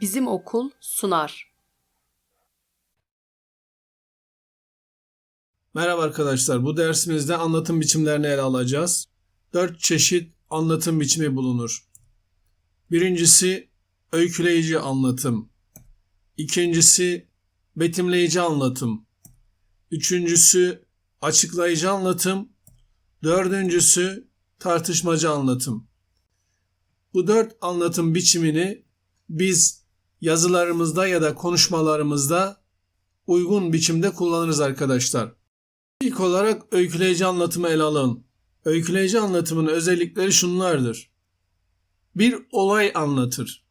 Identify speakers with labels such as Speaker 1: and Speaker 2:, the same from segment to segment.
Speaker 1: Bizim okul sunar.
Speaker 2: Merhaba arkadaşlar. Bu dersimizde anlatım biçimlerini ele alacağız. Dört çeşit anlatım biçimi bulunur. Birincisi öyküleyici anlatım. İkincisi betimleyici anlatım. Üçüncüsü açıklayıcı anlatım. Dördüncüsü tartışmacı anlatım. Bu dört anlatım biçimini biz yazılarımızda ya da konuşmalarımızda uygun biçimde kullanırız arkadaşlar. İlk olarak öyküleyici anlatımı ele alın. Öyküleyici anlatımın özellikleri şunlardır. Bir olay anlatır.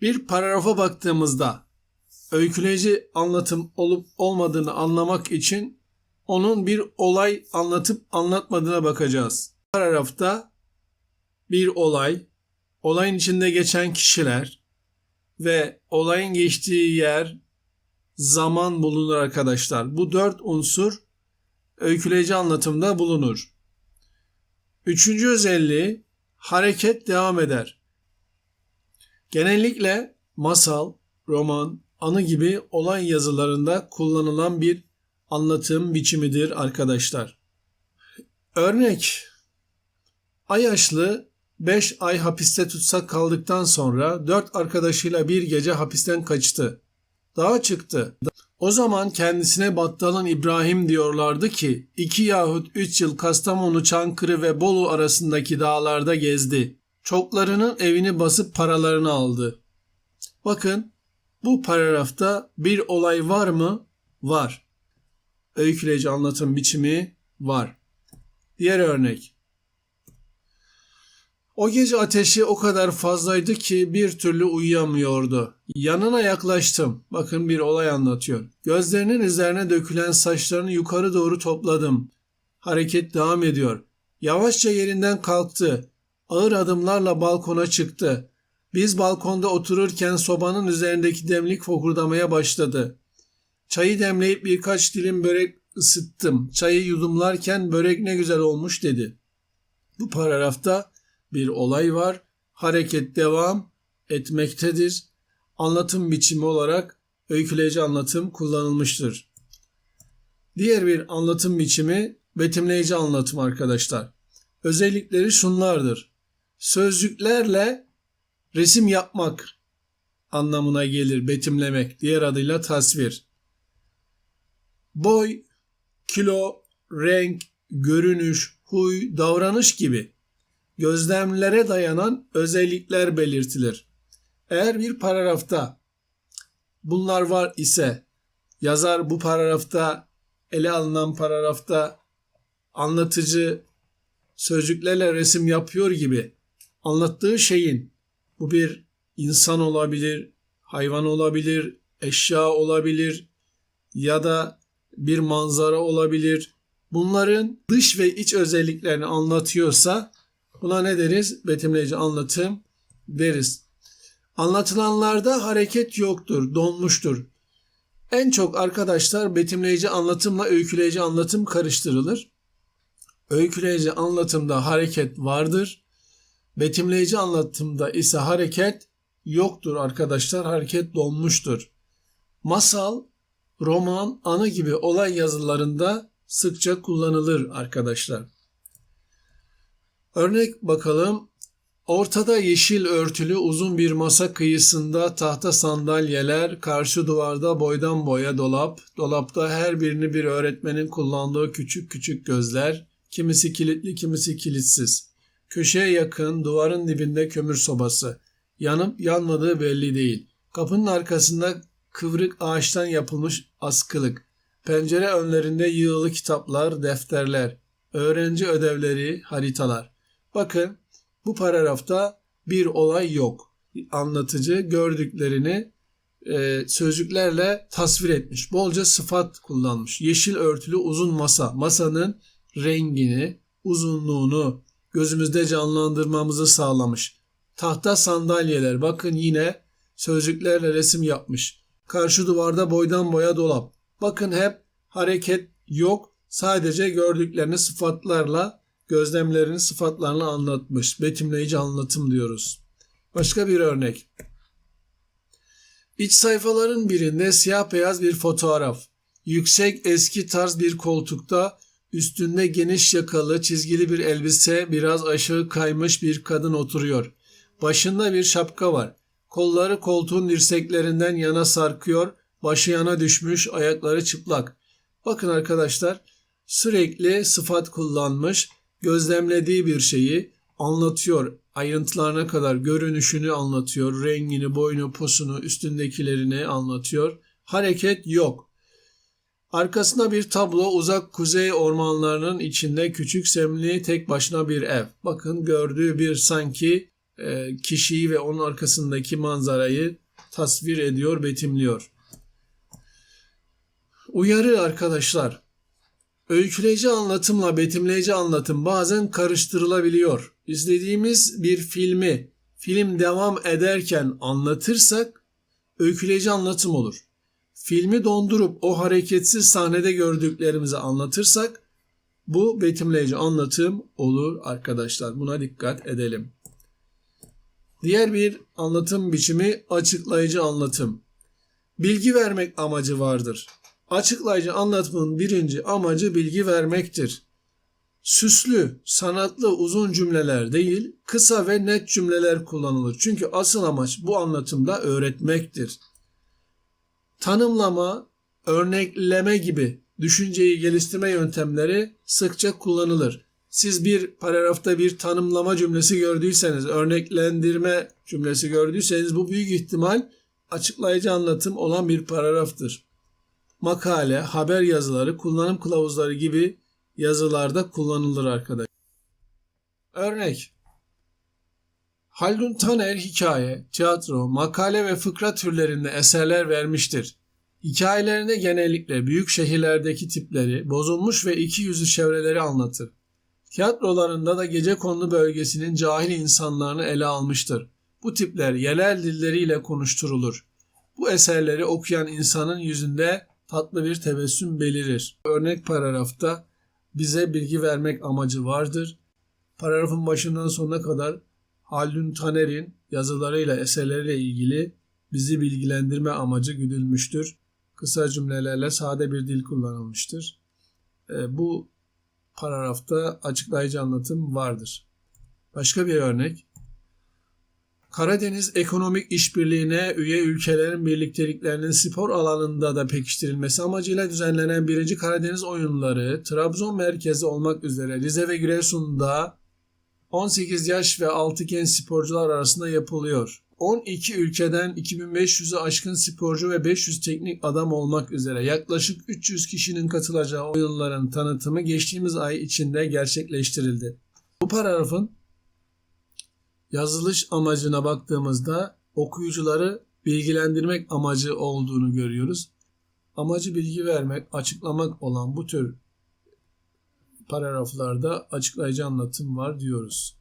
Speaker 2: Bir paragrafa baktığımızda öyküleyici anlatım olup olmadığını anlamak için onun bir olay anlatıp anlatmadığına bakacağız. Paragrafta bir olay, olayın içinde geçen kişiler ve olayın geçtiği yer, zaman bulunur arkadaşlar. Bu dört unsur öyküleyici anlatımda bulunur. Üçüncü özelliği hareket devam eder. Genellikle masal, roman, anı gibi olay yazılarında kullanılan bir anlatım biçimidir arkadaşlar. Örnek Ayaşlı 5 ay hapiste tutsak kaldıktan sonra 4 arkadaşıyla bir gece hapisten kaçtı. Dağa çıktı. O zaman kendisine Battalın İbrahim diyorlardı ki iki yahut üç yıl Kastamonu, Çankırı ve Bolu arasındaki dağlarda gezdi. Çoklarının evini basıp paralarını aldı. Bakın bu paragrafta bir olay var mı? Var. Öyküleyici anlatım biçimi var. Diğer örnek. O gece ateşi o kadar fazlaydı ki bir türlü uyuyamıyordu. Yanına yaklaştım. Bakın bir olay anlatıyor. Gözlerinin üzerine dökülen saçlarını yukarı doğru topladım. Hareket devam ediyor. Yavaşça yerinden kalktı. Ağır adımlarla balkona çıktı. Biz balkonda otururken sobanın üzerindeki demlik fokurdamaya başladı. Çayı demleyip birkaç dilim börek ısıttım. Çayı yudumlarken börek ne güzel olmuş dedi. Bu paragrafta bir olay var. Hareket devam etmektedir. Anlatım biçimi olarak öyküleyici anlatım kullanılmıştır. Diğer bir anlatım biçimi betimleyici anlatım arkadaşlar. Özellikleri şunlardır. Sözcüklerle resim yapmak anlamına gelir betimlemek. Diğer adıyla tasvir. Boy, kilo, renk, görünüş, huy, davranış gibi gözlemlere dayanan özellikler belirtilir. Eğer bir paragrafta bunlar var ise yazar bu paragrafta ele alınan paragrafta anlatıcı sözcüklerle resim yapıyor gibi anlattığı şeyin bu bir insan olabilir, hayvan olabilir, eşya olabilir ya da bir manzara olabilir. Bunların dış ve iç özelliklerini anlatıyorsa Buna ne deriz? Betimleyici anlatım deriz. Anlatılanlarda hareket yoktur, donmuştur. En çok arkadaşlar betimleyici anlatımla öyküleyici anlatım karıştırılır. Öyküleyici anlatımda hareket vardır. Betimleyici anlatımda ise hareket yoktur arkadaşlar. Hareket donmuştur. Masal, roman, anı gibi olay yazılarında sıkça kullanılır arkadaşlar. Örnek bakalım. Ortada yeşil örtülü uzun bir masa kıyısında tahta sandalyeler, karşı duvarda boydan boya dolap, dolapta her birini bir öğretmenin kullandığı küçük küçük gözler, kimisi kilitli kimisi kilitsiz. Köşeye yakın duvarın dibinde kömür sobası. Yanıp yanmadığı belli değil. Kapının arkasında kıvrık ağaçtan yapılmış askılık. Pencere önlerinde yığılı kitaplar, defterler, öğrenci ödevleri, haritalar. Bakın bu paragrafta bir olay yok. Anlatıcı gördüklerini e, sözcüklerle tasvir etmiş. Bolca sıfat kullanmış. Yeşil örtülü uzun masa. Masanın rengini, uzunluğunu gözümüzde canlandırmamızı sağlamış. Tahta sandalyeler. Bakın yine sözcüklerle resim yapmış. Karşı duvarda boydan boya dolap. Bakın hep hareket yok. Sadece gördüklerini sıfatlarla gözlemlerini sıfatlarla anlatmış. Betimleyici anlatım diyoruz. Başka bir örnek. İç sayfaların birinde siyah beyaz bir fotoğraf. Yüksek eski tarz bir koltukta üstünde geniş yakalı çizgili bir elbise biraz aşağı kaymış bir kadın oturuyor. Başında bir şapka var. Kolları koltuğun dirseklerinden yana sarkıyor, başı yana düşmüş, ayakları çıplak. Bakın arkadaşlar sürekli sıfat kullanmış, gözlemlediği bir şeyi anlatıyor. Ayrıntılarına kadar görünüşünü anlatıyor, rengini, boyunu, posunu, üstündekilerini anlatıyor. Hareket yok. Arkasında bir tablo uzak kuzey ormanlarının içinde küçük semli tek başına bir ev. Bakın gördüğü bir sanki e, kişiyi ve onun arkasındaki manzarayı tasvir ediyor, betimliyor. Uyarı arkadaşlar. Öyküleyici anlatımla betimleyici anlatım bazen karıştırılabiliyor. İzlediğimiz bir filmi film devam ederken anlatırsak öyküleyici anlatım olur. Filmi dondurup o hareketsiz sahnede gördüklerimizi anlatırsak bu betimleyici anlatım olur arkadaşlar. Buna dikkat edelim. Diğer bir anlatım biçimi açıklayıcı anlatım. Bilgi vermek amacı vardır. Açıklayıcı anlatımın birinci amacı bilgi vermektir. Süslü, sanatlı uzun cümleler değil, kısa ve net cümleler kullanılır. Çünkü asıl amaç bu anlatımda öğretmektir. Tanımlama, örnekleme gibi düşünceyi geliştirme yöntemleri sıkça kullanılır. Siz bir paragrafta bir tanımlama cümlesi gördüyseniz, örneklendirme cümlesi gördüyseniz bu büyük ihtimal açıklayıcı anlatım olan bir paragraftır makale, haber yazıları, kullanım kılavuzları gibi yazılarda kullanılır arkadaşlar. Örnek Haldun Taner hikaye, tiyatro, makale ve fıkra türlerinde eserler vermiştir. Hikayelerinde genellikle büyük şehirlerdeki tipleri, bozulmuş ve iki yüzlü çevreleri anlatır. Tiyatrolarında da gece konulu bölgesinin cahil insanlarını ele almıştır. Bu tipler yerel dilleriyle konuşturulur. Bu eserleri okuyan insanın yüzünde tatlı bir tebessüm belirir. Örnek paragrafta bize bilgi vermek amacı vardır. Paragrafın başından sonuna kadar Haldun Taner'in yazılarıyla, eserleriyle ilgili bizi bilgilendirme amacı güdülmüştür. Kısa cümlelerle sade bir dil kullanılmıştır. E, bu paragrafta açıklayıcı anlatım vardır. Başka bir örnek. Karadeniz Ekonomik İşbirliği'ne üye ülkelerin birlikteliklerinin spor alanında da pekiştirilmesi amacıyla düzenlenen 1. Karadeniz oyunları Trabzon merkezi olmak üzere Rize ve Giresun'da 18 yaş ve altı genç sporcular arasında yapılıyor. 12 ülkeden 2500'ü aşkın sporcu ve 500 teknik adam olmak üzere yaklaşık 300 kişinin katılacağı oyunların tanıtımı geçtiğimiz ay içinde gerçekleştirildi. Bu paragrafın yazılış amacına baktığımızda okuyucuları bilgilendirmek amacı olduğunu görüyoruz. Amacı bilgi vermek, açıklamak olan bu tür paragraflarda açıklayıcı anlatım var diyoruz.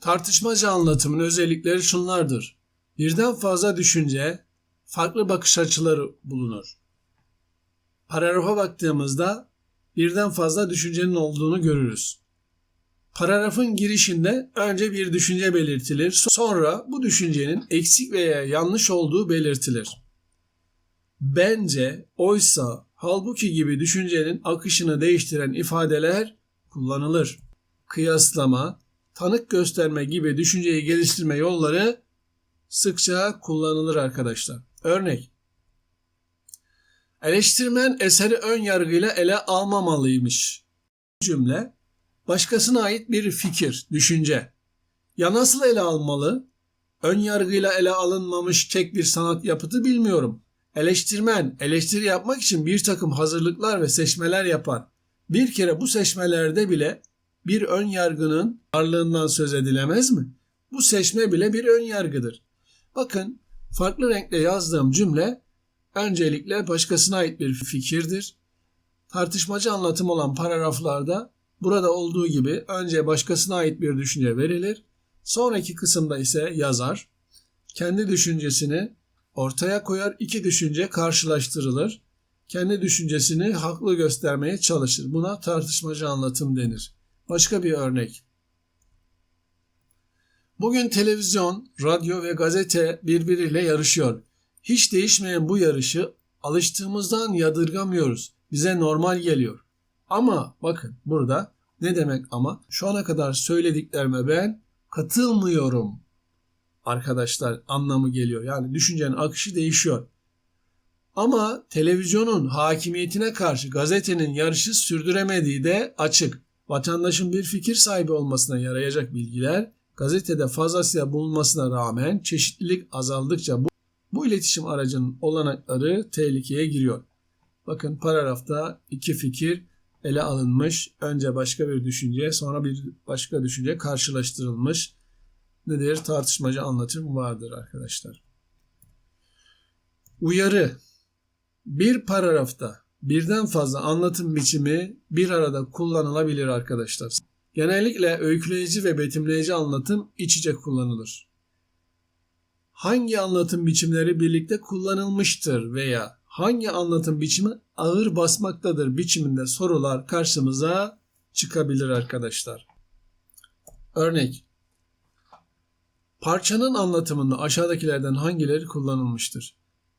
Speaker 2: Tartışmacı anlatımın özellikleri şunlardır. Birden fazla düşünce, farklı bakış açıları bulunur. Paragrafa baktığımızda birden fazla düşüncenin olduğunu görürüz. Paragrafın girişinde önce bir düşünce belirtilir, sonra bu düşüncenin eksik veya yanlış olduğu belirtilir. Bence, oysa, halbuki gibi düşüncenin akışını değiştiren ifadeler kullanılır. Kıyaslama, tanık gösterme gibi düşünceyi geliştirme yolları sıkça kullanılır arkadaşlar. Örnek Eleştirmen eseri ön yargıyla ele almamalıymış. Cümle başkasına ait bir fikir, düşünce. Ya nasıl ele almalı? Ön yargıyla ele alınmamış tek bir sanat yapıtı bilmiyorum. Eleştirmen, eleştiri yapmak için bir takım hazırlıklar ve seçmeler yapar. Bir kere bu seçmelerde bile bir ön yargının varlığından söz edilemez mi? Bu seçme bile bir ön yargıdır. Bakın farklı renkle yazdığım cümle öncelikle başkasına ait bir fikirdir. Tartışmacı anlatım olan paragraflarda burada olduğu gibi önce başkasına ait bir düşünce verilir. Sonraki kısımda ise yazar kendi düşüncesini ortaya koyar. iki düşünce karşılaştırılır. Kendi düşüncesini haklı göstermeye çalışır. Buna tartışmacı anlatım denir. Başka bir örnek. Bugün televizyon, radyo ve gazete birbiriyle yarışıyor. Hiç değişmeyen bu yarışı alıştığımızdan yadırgamıyoruz. Bize normal geliyor. Ama bakın burada ne demek ama şu ana kadar söylediklerime ben katılmıyorum. Arkadaşlar anlamı geliyor. Yani düşüncenin akışı değişiyor. Ama televizyonun hakimiyetine karşı gazetenin yarışı sürdüremediği de açık. Vatandaşın bir fikir sahibi olmasına yarayacak bilgiler gazetede fazlasıyla bulunmasına rağmen çeşitlilik azaldıkça bu, bu iletişim aracının olanakları tehlikeye giriyor. Bakın paragrafta iki fikir ele alınmış. Önce başka bir düşünce, sonra bir başka düşünce karşılaştırılmış. Nedir? Tartışmacı anlatım vardır arkadaşlar. Uyarı. Bir paragrafta birden fazla anlatım biçimi bir arada kullanılabilir arkadaşlar. Genellikle öyküleyici ve betimleyici anlatım iç içe kullanılır. Hangi anlatım biçimleri birlikte kullanılmıştır veya hangi anlatım biçimi ağır basmaktadır biçiminde sorular karşımıza çıkabilir arkadaşlar. Örnek Parçanın anlatımında aşağıdakilerden hangileri kullanılmıştır?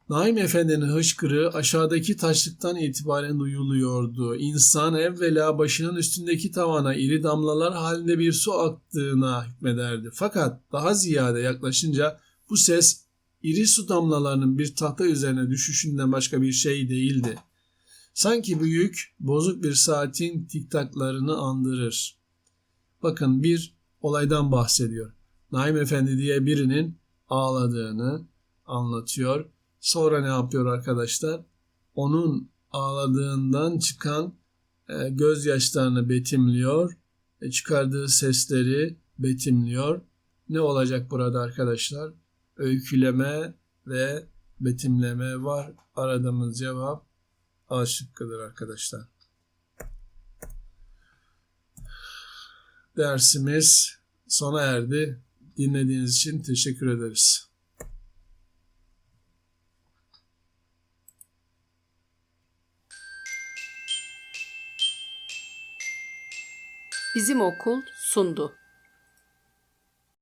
Speaker 2: Naim Efendi'nin hışkırığı aşağıdaki taşlıktan itibaren duyuluyordu. İnsan evvela başının üstündeki tavana iri damlalar halinde bir su aktığına hükmederdi. Fakat daha ziyade yaklaşınca bu ses iri su damlalarının bir tahta üzerine düşüşünden başka bir şey değildi. Sanki büyük, bozuk bir saatin tiktaklarını andırır. Bakın bir olaydan bahsediyor. Naim Efendi diye birinin ağladığını anlatıyor. Sonra ne yapıyor arkadaşlar? Onun ağladığından çıkan e, gözyaşlarını betimliyor. E, çıkardığı sesleri betimliyor. Ne olacak burada arkadaşlar? Öyküleme ve betimleme var. Aradığımız cevap A şıkkıdır arkadaşlar. Dersimiz sona erdi. Dinlediğiniz için teşekkür ederiz.
Speaker 1: Bizim okul sundu.